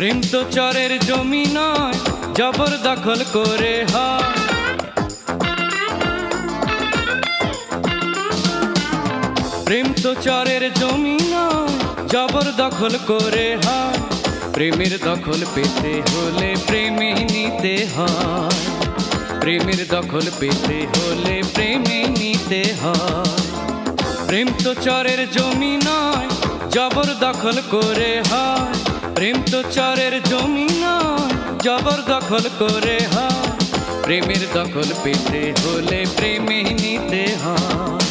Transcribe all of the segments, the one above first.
প্রেম তো চরের জমি নয়, জবর দখল করে হয়। প্রেম তো চরের জমি নয়, জবর দখল করে হয়। প্রেমের দখল পেতে হলে প্রেমে নিতে হয়। প্রেমের দখল পেতে হলে প্রেমে নিতে হয়। প্রেম তো চরের জমি নয়, জবর দখল করে হয়। প্রেম তো চরের জমি জবর দখল করে হয়। প্রেমের দখল পেতে হলে প্রেমে নিতে হয়।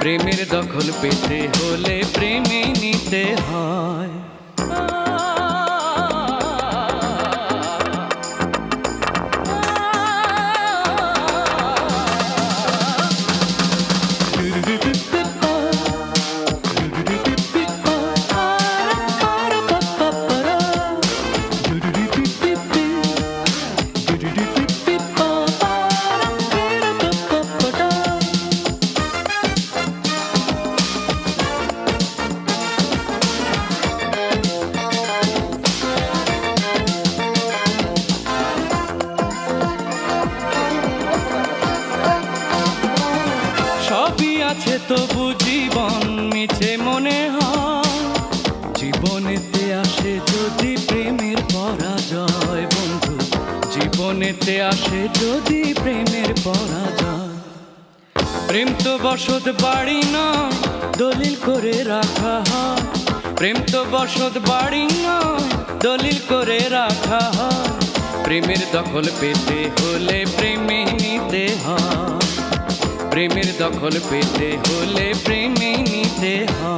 প্রেমের দখল পেতে হলে প্রেমে নিতে হয়। আছে তবু জীবন মিছে মনে হয়। জীবনেতে আসে যদি প্রেমের পরাজয়, বন্ধু। জীবনেতে আসে যদি প্রেমের পরাজয়। প্রেম তো বসত বাড়ি না দলিল করে রাখা হয়। প্রেম তো বসত বাড়ি নয়, দলিল করে রাখা হয়। প্রেমের দখল পেতে হলে প্রেমে দখল পেতে হলে প্রেমে নিতে হয়।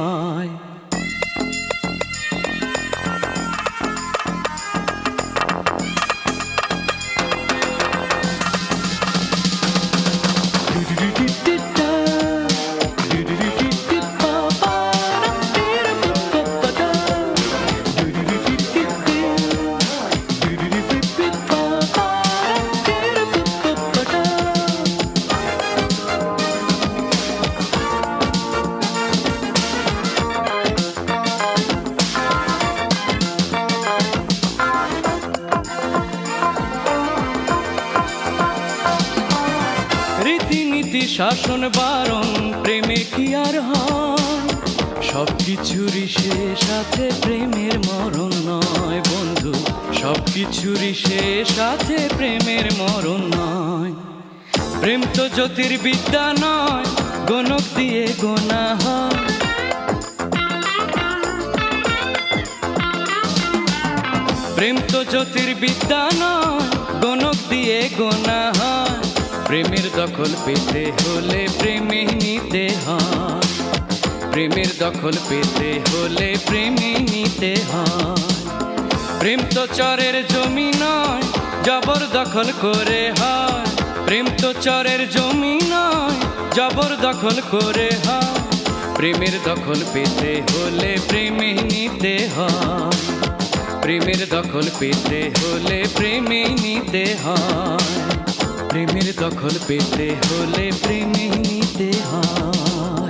শাসন বারণ, প্রেমে কি আর হয়? সব কিছুরই শেষ আছে প্রেমের মরণ নয় বন্ধু। সব কিছুরই শেষ আছে প্রেমের মরণ নয়। প্রেম তো জ্যোতির্বিদ্যা নয়, গণক দিয়ে গোনা হয়। প্রেম তো জ্যোতির্বিদ্যা নয়, গণক দিয়ে গোনা হয়। প্রেমের দখল পেতে হলে প্রেমে নিতে হয়। প্রেমের দখল পেতে হলে প্রেমে নিতে হয়। প্রেম তো চরের জমি নয় জবর দখল করে হয়। প্রেম তো চরের জমি নয় জবর দখল করে হয়। প্রেমের দখল পেতে হলে প্রেমে নিতে হয়। প্রেমের দখল পেতে হলে প্রেমে নিতে হয়। প্রেমের দখল পেতে হলে প্রেমে নিতে হয়।